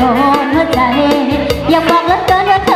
ดนหัวใจ อยากบอกเหลือเกินว่า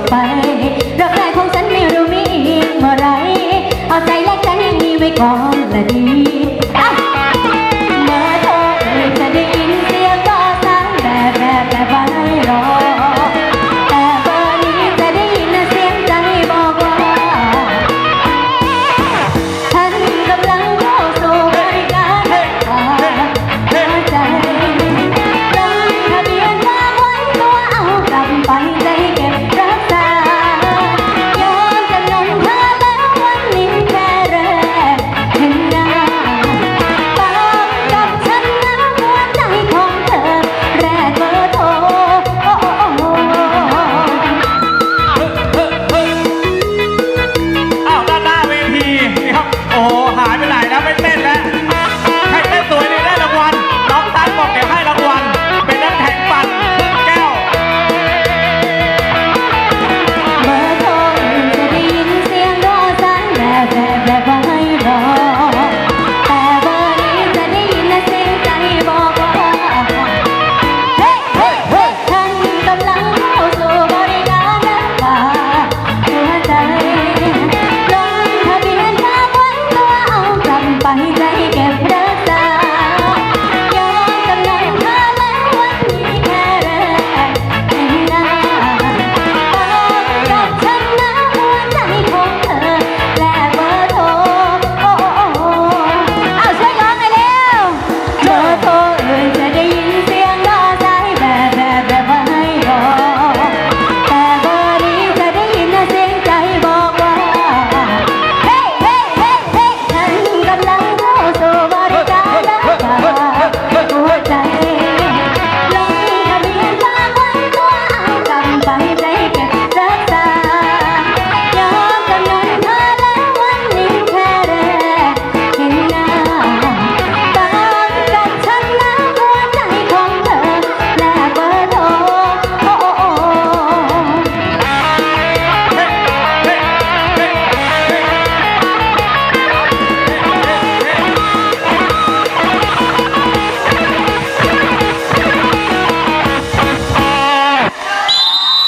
อกไปรักใครของฉันไม่รู้มีเมื่อไรเอาใจแลกใจนี้ไว้ก่อนละดี